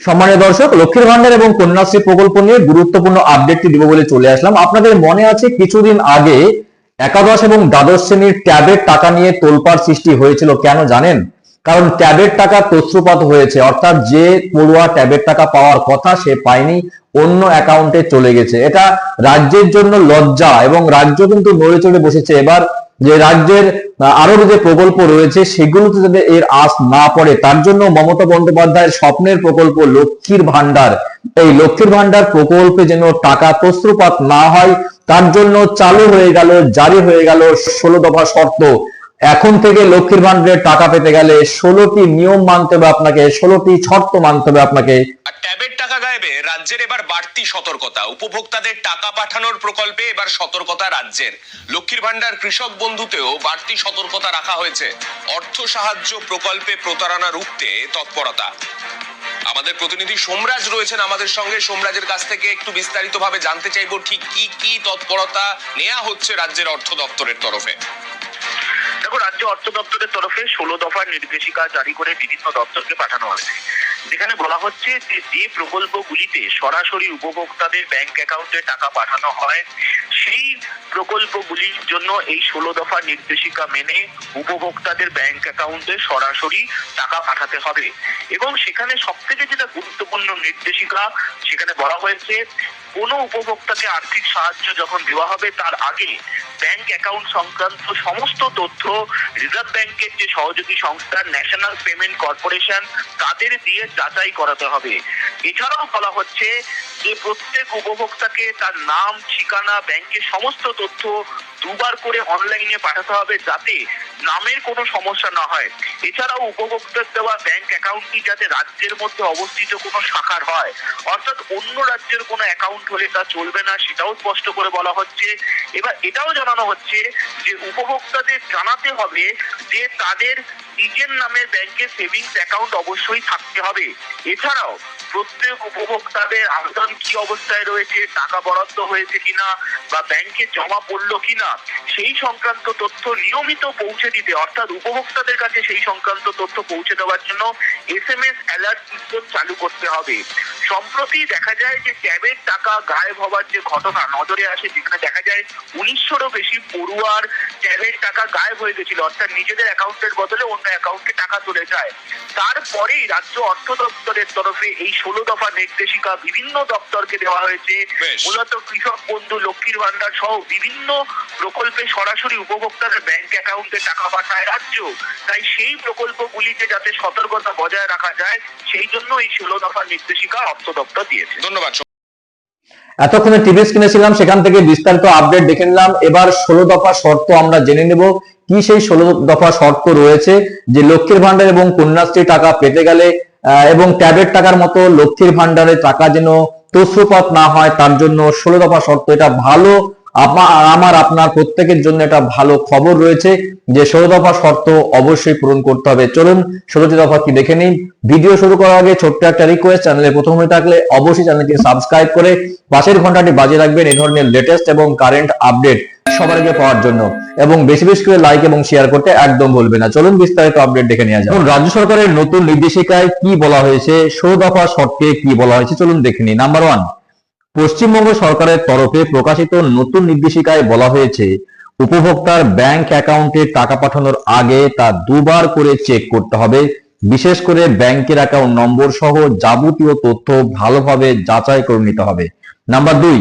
সম্মানীয় দর্শক, লক্ষ্মীর ভান্ডার এবং কন্যাশ্রী প্রকল্প নিয়ে গুরুত্বপূর্ণ আপডেটটি দিব বলে চলে আসলাম। আপনাদের মনে আছে কিছুদিন আগে একাদশ এবং দ্বাদশ শ্রেণির ট্যাবের টাকা নিয়ে তোলপাড় সৃষ্টি হয়েছিল কেন জানেন? কারণ ট্যাবের টাকা তস্রুপাত হয়েছে, অর্থাৎ যে পড়ুয়া ট্যাবের টাকা পাওয়ার কথা সে পায়নি, অন্য অ্যাকাউন্টে চলে গেছে। এটা রাজ্যের জন্য লজ্জা এবং রাজ্য কিন্তু নড়ে চড়ে বসেছে। এবার যে রাজ্যের আরও যে প্রকল্প রয়েছে, সেগুলোতে যাতে এর আস না পড়ে, তার জন্য মমতা বন্দ্যোপাধ্যায়ের স্বপ্নের প্রকল্প লক্ষ্মীর ভান্ডার এই লক্ষ্মীর ভান্ডার প্রকল্পে যেন টাকা তস্ত্রপাত না হয়, তার জন্য চালু হয়ে গেল, জারি হয়ে গেল ষোলো দফা শর্ত। এখন থেকে লক্ষ্মীর ভান্ডারের টাকা পেতে গেলে ষোলোটি নিয়ম মানতে হবে আপনাকে, ষোলোটি শর্ত মানতে হবে আপনাকে। ট্যাবের গায়েবে রাজ্যের এবার বাড়তি সতর্কতা। উপভোক্তাদের টাকা পাঠানোর প্রকল্পে এবার সতর্কতা রাজ্যের। লক্ষ্মীর ভান্ডার কৃষক বন্ধুতেও বাড়তি সতর্কতা রাখা হয়েছে। অর্থ সাহায্য প্রকল্পে প্রতারণা রুখতে তৎপরতা। আমাদের প্রতিনিধি সোমরাজ রয়েছেন আমাদের সঙ্গে। সোমরাজের কাছ থেকে একটু বিস্তারিতভাবে জানতে চাইব ঠিক কি কি তৎপরতা নেওয়া হচ্ছে রাজ্যের অর্থ দপ্তরের তরফে। দেখো রাজ্য অর্থ দপ্তরের তরফে ষোলো দফার নির্দেশিকা জারি করে বিভিন্ন দপ্তরকে পাঠানো হয়েছে। যেখানে বলা হচ্ছে যে যে প্রকল্পগুলিতে সরাসরি উপভোক্তাদের ব্যাংক অ্যাকাউন্টে টাকা পাঠানো হয়, সেই প্রকল্পগুলির জন্য এই ষোলো দফা নির্দেশিকা মেনে উপভোক্তাদের ব্যাংক অ্যাকাউন্টে সরাসরি টাকা পাঠাতে হবে। এবং সেখানে সব থেকে যেটা গুরুত্বপূর্ণ নির্দেশিকা, সেখানে বলা হয়েছে, কোনো উপভোক্তাকে আর্থিক সাহায্য যখন দেওয়া হবে, তার আগে ব্যাংক অ্যাকাউন্ট সংক্রান্ত সমস্ত তথ্য রিজার্ভ ব্যাংকের যে সহযোগী সংস্থা ন্যাশনাল পেমেন্ট কর্পোরেশন তাদের দিয়ে যাচাই করাতে হবে। এছাড়াও বলা হচ্ছে, যে প্রত্যেক উপভোক্তাকে তার নাম, ঠিকানা ব্যাংকের সমস্ত তথ্য দুবার করে অনলাইনে পাঠাতে হবে যাতে নামের কোনো সমস্যা না হয়। এছাড়াও উপভোক্তার দেওয়া ব্যাংক অ্যাকাউন্টটি যাতে রাজ্যের মধ্যে অবস্থিত কোনো শাখার হয়। অর্থাৎ অন্য রাজ্যের কোনো অ্যাকাউন্ট হলে তা চলবে না, সেটাও স্পষ্ট করে বলা হচ্ছে। এবার এটাও জানানো হচ্ছে যে, উপভোক্তাদের জানাতে হবে যে তাদের নিজের নামের ব্যাংকে সেভিংস অ্যাকাউন্ট অবশ্যই থাকতে হবে। এছাড়াও, প্রত্যেক উপভোক্তাদের আবেদন কি অবস্থায় রয়েছে, টাকা বরাদ্দ হয়েছে কিনা, বা ব্যাংকে জমা পড়ল কিনা, সেই সংক্রান্ত তথ্য নিয়মিত পৌঁছে দিতে, অর্থাৎ উপভোক্তাদের কাছে সেই সংক্রান্ত তথ্য পৌঁছে দেওয়ার জন্য S M S alert system চালু করতে হবে। সম্প্রতি দেখা যায় যে ট্যাবের টাকা গায়েব হওয়ার যে ঘটনা, নজরে আসে, যেখানে দেখা যায় উনিশশোরও বেশি পড়ুয়ার ট্যাবের টাকা গায়েব হয়ে গেছিল। অর্থাৎ নিজেদের অ্যাকাউন্টের বদলে অন্য অ্যাকাউন্টে টাকা চলে যায়। তারপরেই রাজ্য অর্থ দপ্তরের তরফে এই ষোলো দফা নির্দেশিকা বিভিন্ন দপ্তরকে দেওয়া হয়েছে। মূলত কৃষক বন্ধু লক্ষ্মীর ভান্ডার সহ বিভিন্ন প্রকল্পে সরাসরি উপভোক্তাদের ব্যাংক অ্যাকাউন্টে টাকা পাঠায় রাজ্য। তাই সেই প্রকল্পগুলিতে যাতে সতর্কতা বজায় রাখা যায় সেই জন্য এই ষোলো দফা নির্দেশিকা অর্থ দপ্তর দিয়েছে। ধন্যবাদ। এতক্ষণে টিভি কিনেছিলাম ছিলাম সেখান থেকে বিস্তারিত আপডেট দেখে নিলাম। এবার ষোলো দফা শর্ত আমরা জেনে নেব, কি সেই ষোলো দফা শর্ত রয়েছে যে লক্ষ্মীর ভান্ডার এবং কন্যাশ্রী টাকা পেতে গেলে এবং ট্যাবের টাকার মতো লক্ষ্মীর ভান্ডারে টাকা যেন তস্রুপাত না হয়, তার জন্য ষোলো দফা শর্ত। এটা ভালো আমার আপনার প্রত্যেকের জন্য এটা ভালো খবর রয়েছে যে ষোলো দফা শর্ত অবশ্যই পূরণ করতে হবে। চলুন ষোলোটি দফা কি দেখে নিন। ভিডিও শুরু করার আগে ছোট্ট একটা রিকোয়েস্ট চ্যানেলে প্রথম হয়ে থাকলে অবশ্যই চ্যানেলটি সাবস্ক্রাইব করে পাশের ঘন্টাটি বাজিয়ে রাখবেন এই ধরনের লেটেস্ট এবং কারেন্ট আপডেট সবার আগে পাওয়ার জন্য। এবং বেশি বেশি করে লাইক এবং শেয়ার করতে একদম ভুলবে না। চলুন বিস্তারিত আপডেট দেখে নেওয়া যাক। রাজ্য সরকারের নতুন নির্দেশিকায় কি বলা হয়েছে? ষোলো দফা শর্তে কি বলা হয়েছে? চলুন দেখে নিই। নাম্বার ওয়ান পশ্চিমবঙ্গ সরকারের তরফে প্রকাশিত নতুন নির্দেশিকায় বলা হয়েছে, উপভোক্তার ব্যাংক অ্যাকাউন্টে টাকা পাঠানোর আগে তা দুবার করে চেক করতে হবে। বিশেষ করে ব্যাংকের অ্যাকাউন্ট নম্বর সহ যাবতীয় তথ্য ভালোভাবে যাচাই করে নিতে হবে। নাম্বার দুই,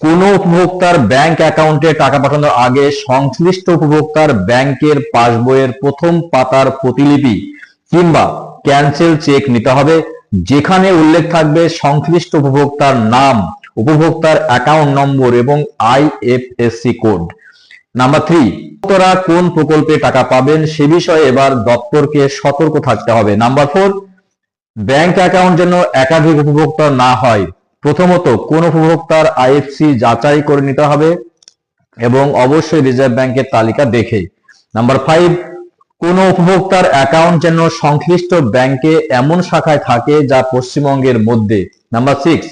কোন উপভোক্তার ব্যাংক অ্যাকাউন্টে টাকা পাঠানোর আগে সংশ্লিষ্ট উপভোক্তার ব্যাংকের পাসবইয়ের প্রথম পাতার প্রতিলিপি কিংবা ক্যান্সেল চেক নিতে হবে। যেখানে উল্লেখ থাকবে সংশ্লিষ্ট উপভোক্তার নাম, উপভোক্তার অ্যাকাউন্ট নম্বর এবং আইএফএসসি কোড নাম্বার থ্রি উপভোক্তারা কোন প্রকল্পে টাকা পাবেন সে বিষয়ে এবার দপ্তরকে সতর্ক থাকতে হবে। নাম্বার ফোর ব্যাংক অ্যাকাউন্ট যেন একাধিক উপভোক্তা না হয়। প্রথমত, কোন উপভোক্তার আইএফসি যাচাই করে নিতে হবে এবং অবশ্যই রিজার্ভ ব্যাংকের তালিকা দেখে। নাম্বার ফাইভ কোন উপভোক্তার অ্যাকাউন্ট যেন সংশ্লিষ্ট ব্যাংকে এমন শাখায় থাকে যা পশ্চিমবঙ্গের মধ্যে। নাম্বার সিক্স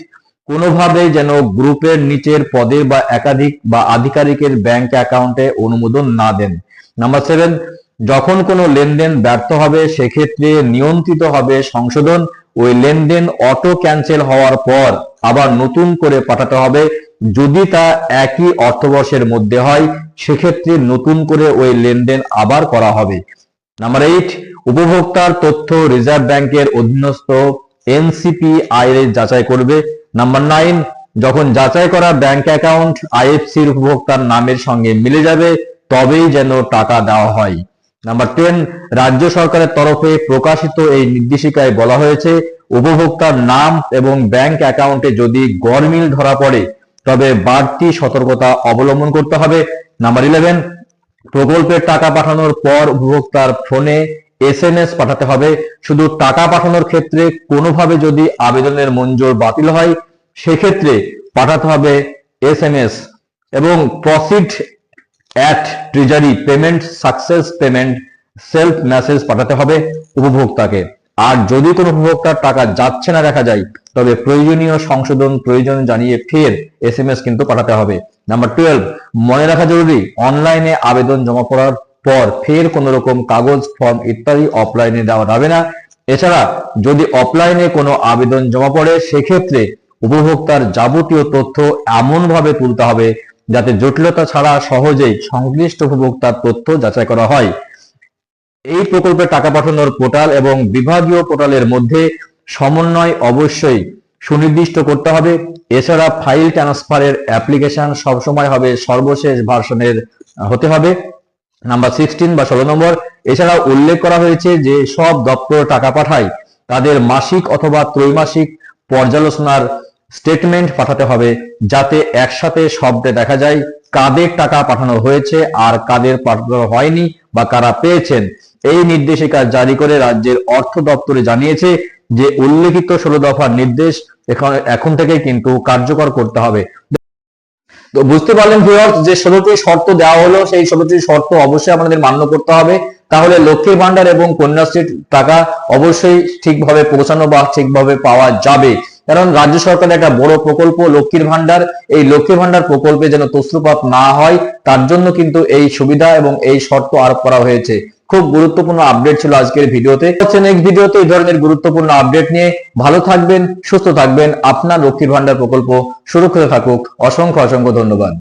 কোনোভাবে যেন গ্রুপের নিচের পদে বা একাধিক বা আধিকারিকের ব্যাংক অ্যাকাউন্টে অনুমোদন না দেন। নাম্বার সেভেন যখন কোনো লেনদেন ব্যর্থ হবে, সেক্ষেত্রে নিয়ন্ত্রিত হবে সংশোধন। ওই লেনদেন অটো ক্যান্সেল হওয়ার পর আবার নতুন করে পাঠাতে হবে। যদি তা একই অর্থবর্ষের মধ্যে হয়, সেক্ষেত্রে নতুন করে ওই লেনদেন আবার করা হবে। নাম্বার এইট উপভোক্তার তথ্য রিজার্ভ ব্যাংকের অধীনস্থ এনসিপিআই এর যাচাই করবে। নাম্বার নাইন যখন যাচাই করা ব্যাংক অ্যাকাউন্ট আইএফসির উপভোক্তার নামের সঙ্গে মিলে যাবে, তবেই যেন টাকা দেওয়া হয়। নাম্বার টেন রাজ্য সরকারের তরফে প্রকাশিত এই নির্দেশিকায় বলা হয়েছে, উপভোক্তার নাম এবং ব্যাংক অ্যাকাউন্টে যদি গরমিল ধরা পড়ে তবে বাড়তি সতর্কতা অবলম্বন করতে হবে। নাম্বার ইলেভেন প্রকল্পের টাকা পাঠানোর পর উপভোক্তার ফোনে এসএমএস পাঠাতে হবে। শুধু টাকা পাঠানোর ক্ষেত্রে কোনোভাবে যদি আবেদনের মঞ্জুর বাতিল হয়, সেক্ষেত্রে পাঠাতে হবে এসএমএস এবং proceed at treasury payment success payment self message পাঠাতে হবে উপভোক্তাকে। আর যদি কোনো উপভোক্তার টাকা যাচ্ছে না দেখা যায়, তবে প্রয়োজনীয় সংশোধন প্রয়োজন জানিয়ে ফের এস এম এস কিন্তু পাঠাতে হবে। নাম্বার টুয়েলভ, মনে রাখা জরুরি, অনলাইনে আবেদন জমা করার পর ফের কোন রকম কাগজ, ফর্ম ইত্যাদি অফলাইনে দেওয়া যাবে না। এছাড়া, যদি অফলাইনে কোনো আবেদন জমা পড়ে, সেক্ষেত্রে উপভোক্তার যাবতীয় তথ্য এমনভাবে তুলতে হবে যাতে জটিলতা ছাড়া সহজেই সংশ্লিষ্ট উপভোক্তার তথ্য যাচাই করা হয়। এই প্রকল্পে টাকা পাঠানোর পোর্টাল এবং বিভাগীয় পোর্টালের মধ্যে সমন্বয় অবশ্যই সুনির্দিষ্ট করতে হবে। এছাড়া ফাইল ট্রান্সফারের অ্যাপ্লিকেশন সবসময় হবে সর্বশেষ ভার্সনের হতে হবে। নাম্বার সিক্সটিন বা ষোলো নম্বর এছাড়া উল্লেখ করা হয়েছে যে সব দপ্তর টাকা পাঠায়, তাদের মাসিক অথবা ত্রৈমাসিক পর্যালোচনার স্টেটমেন্ট পাঠাতে হবে যাতে একসাথে শব্দে দেখা যায় কাদের টাকা পাঠানো হয়েছে আর কাদের পাঠানো হয়নি বা কারা পেয়েছেন। এই নির্দেশিকা জারি করে রাজ্যের অর্থ দপ্তরে জানিয়েছে যে উল্লেখিত ষোলো দফার নির্দেশ এখন এখন থেকে কিন্তু কার্যকর করতে হবে। তো বুঝতে পারলেন ভিউয়ার্স যে ষোলোটি শর্ত দেওয়া হলো, সেই ষোলোটি শর্ত অবশ্যই আমাদের মান্য করতে হবে। তাহলে লক্ষ্মীর ভান্ডার এবং কন্যাশ্রীর টাকা অবশ্যই ঠিকভাবে পৌঁছানো বা ঠিকভাবে পাওয়া যাবে। কারণ রাজ্য সরকারের একটা বড় প্রকল্প, লক্ষ্মীর ভান্ডার এই লক্ষ্মীর ভান্ডার প্রকল্পে যেন তস্রুপাত না হয়, তার জন্য কিন্তু এই সুবিধা এবং এই শর্ত আরোপ করা হয়েছে। খুব গুরুত্বপূর্ণ আপডেট ছিল আজকের ভিডিওতে। হচ্ছে নেক্সট ভিডিওতে এই ধরনের গুরুত্বপূর্ণ আপডেট নিয়ে ভালো থাকবেন, সুস্থ থাকবেন। আপনার লক্ষ্মীর ভান্ডার প্রকল্প সুরক্ষিত থাকুক। অসংখ্য অসংখ্য ধন্যবাদ।